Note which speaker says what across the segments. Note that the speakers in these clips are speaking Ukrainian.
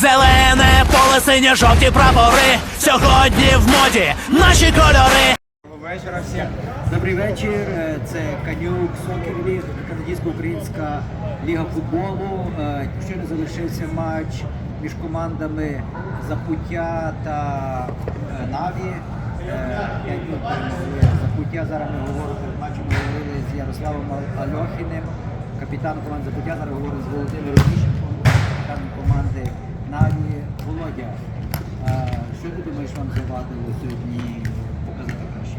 Speaker 1: Зелене поле, синьо жовті прапори. Сьогодні в моді наші кольори.
Speaker 2: Доброго вечора всім. Добрий вечір. Е, Це Канюк Сокер Ліг, канадсько-українська ліга футболу. Е, Щойно завершився матч між командами Запуття та е, Наві. Запуття. Зараз ми говоримо матчем говорили з Ярославом Альохіним, капітаном команди Запуття. Зараз говоримо з Володимиром вам завадило сьогодні показати краще?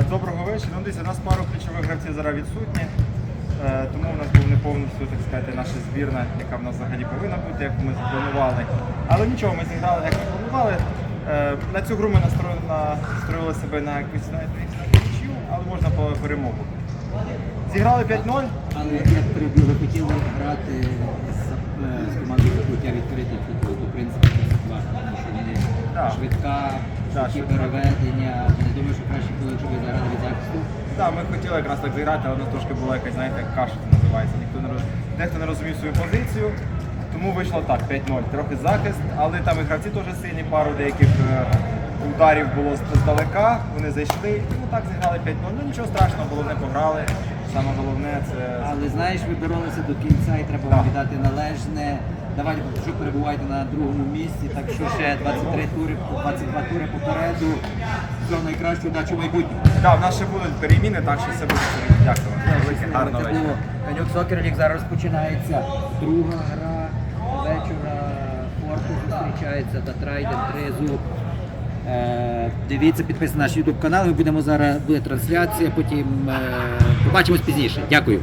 Speaker 3: Е, Доброго вечора. Ну, дивіться, у нас пару ключових гравців зараз відсутні, Е, тому у нас був не повністю, так сказати, наша збірна, яка в нас взагалі повинна бути, як ми запланували. Але нічого, ми зіграли, як ми планували. Е, На цю гру ми настроїли, себе на якусь на але можна по перемогу. Зіграли 5-0.
Speaker 2: Але як перебіг, ви хотіли грати з, е, з командою закриття відкритий футбол, то в принципі це класно, тому що вони швидка, переведення. Не думаю, що краще було, якщо ви заграли від захисту.
Speaker 3: Так, ми хотіли якраз так зіграти, але трошки була якась, знаєте, як каша це називається. Ніхто не роз... Дехто не розумів свою позицію. Тому вийшло так, 5-0. Трохи захист, але там і гравці теж сильні, пару деяких е, ударів було з- здалека, вони зайшли. Ну так зіграли 5-0. Ну нічого страшного, головне пограли. Саме головне це.
Speaker 2: Але знаєш, ви боролися до кінця і треба вам віддати належне. Давайте, що перебуваєте на другому місці, так що ще 23 тури, 22 тури попереду. Всього найкращого, удачі в майбутньому.
Speaker 3: Так, в нас ще будуть переміни, так що все буде. Дякую. Велике,
Speaker 2: Це
Speaker 3: вечора.
Speaker 2: було Канюк Сокер Ліг. Зараз розпочинається друга гра вечора. Форти зустрічається та Трайдер Тризуб. Е, дивіться, підписуйтесь на наш YouTube канал. Ми будемо зараз буде трансляція. Потім е, побачимось пізніше. Дякую.